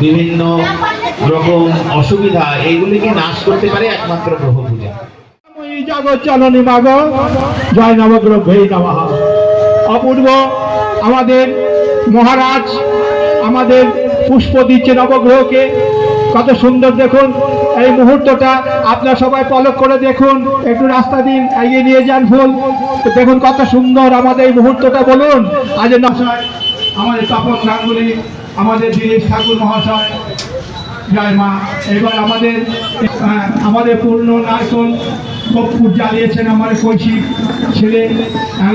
বিভিন্ন রকম অসুবিধা এইগুলিকে নাশ করতে পারে একমাত্র গ্রহ পূজা? জগৎ জননী মাগ জয় অপূর্ব আমাদের মহারাজ আমাদের পুষ্প দিচ্ছে নবগ্রহকে। কত সুন্দর দেখুন এই মুহূর্তটা আপনারা সবাই পলক করে দেখুন একটু রাস্তা দিন এগিয়ে নিয়ে যান ফুল দেখুন কত সুন্দর আমাদের এই মুহূর্তটা বলুন। আজ মহাশয় আমাদের তপন গাঙ্গুলি আমাদের দিনেশ ঠাকুর মহাশয় জয় মা। এবার আমাদের আহ, আমাদের পূর্ণ নারকল কর্পূর জ্বালিয়েছেন আমার কৈশিক ছেলে আর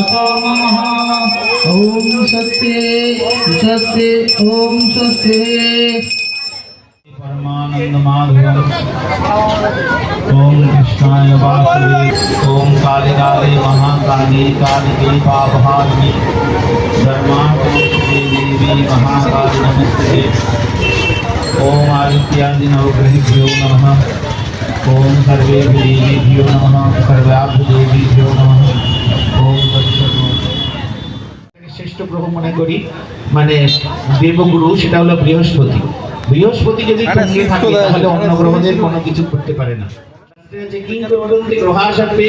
ओम ॐ सत्ये सत्ये ॐ सत्ये। परमानन्दमाधवम् ॐ कृष्णाय वासुवे ओम कालिकाले महाकाली कालिके पापहारिणि। धर्मात्मे देवी महाकाली नमस्ते। ॐ आदित्यादिनवग्रहेभ्यो नमः। ॐ सर्वेभ्यो नमः। सर्वाभ्यो देवीभ्यो नमः। গ্রহ মনে করি মানে দেবগুরু সেটা হলো বৃহস্পতি। বৃহস্পতি যদি থাকে তাহলে অন্য গ্রহদের কোনো কিছু করতে পারে না। যে কিন্তু বলতে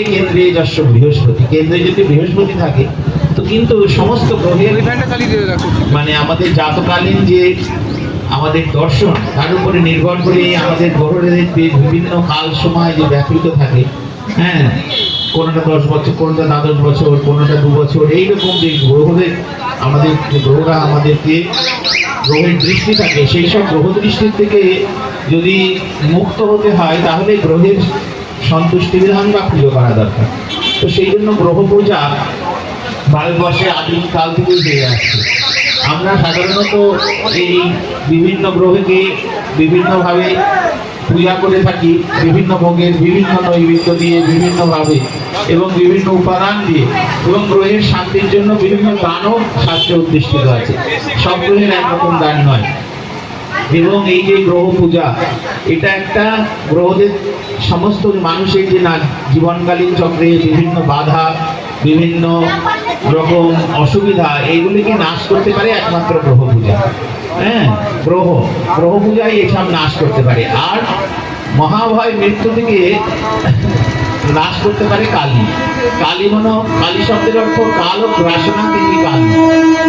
কেন্দ্রে যশ বৃহস্পতি। কেন্দ্রে যদি বৃহস্পতি থাকে তো কিন্তু সমস্ত গ্রহের মানে আমাদের জাতকালীন যে আমাদের দর্শন তার উপরে নির্ভর করে আমাদের গ্রহদের যে বিভিন্ন কাল সময় যে ব্যাপৃত থাকে হ্যাঁ কোনোটা দশ বছর কোনোটা দ্বাদশ বছর কোনোটা দু বছর, এইরকম যে গ্রহদের আমাদের গ্রহরা আমাদেরকে গ্রহের দৃষ্টি থাকে, সেই সব গ্রহ দৃষ্টির থেকে যদি মুক্ত হতে হয়, তাহলে গ্রহের সন্তুষ্টি বিধান বা প্রিয় করা দরকার। তো সেই জন্য গ্রহ পূজা ভারতবর্ষে আদিম কাল থেকে হয়ে আসছে। আমরা সাধারণত এই বিভিন্ন গ্রহকে বিভিন্নভাবে পূজা করে থাকি বিভিন্ন ভোগের বিভিন্ন নৈবেদ্য দিয়ে বিভিন্নভাবে এবং বিভিন্ন উপাদান দিয়ে এবং গ্রহের শান্তির জন্য বিভিন্ন দানও শাস্ত্রে উদ্দিষ্টিত আছে। সব গ্রহের একরকম দান নয়। এবং এই যে গ্রহ পূজা, এটা একটা গ্রহদের সমস্ত মানুষের যে না জীবনকালীন চক্রে বিভিন্ন বাধা বিভিন্ন রকম অসুবিধা এইগুলিকে নাশ করতে পারে? একমাত্র গ্রহ পূজা। হ্যাঁ গ্রহ। গ্রহ পূজাই এসব নাশ করতে পারে। আর মহাভয় মৃত্যু থেকে নাশ করতে পারে কালী। কালী মনো কালী শব্দের অর্থ কাল ও গ্রাসনা তিনি কালী।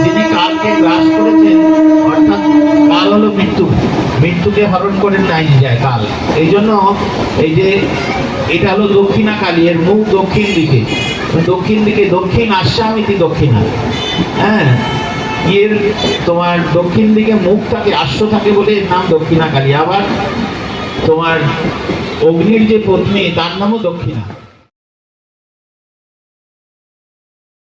যিনি কালকে গ্রাস করেছেন, অর্থাৎ কাল হলো মৃত্যু। মৃত্যুকে হরণ করে নাই যায় কাল। এই জন্য এই যে এটা হলো দক্ষিণা কালী, এর মুখ দক্ষিণ দিকে। দক্ষিণ দিকে দক্ষিণ আশ্বামিতি দক্ষিণা। হ্যাঁ? এর তোমার দক্ষিণ দিকে মুখ থাকে আশ্ব থাকে বলে এর নাম দক্ষিণা কালী। আবার তোমার অগ্নির যে পত্নী তার নামও দক্ষিণা।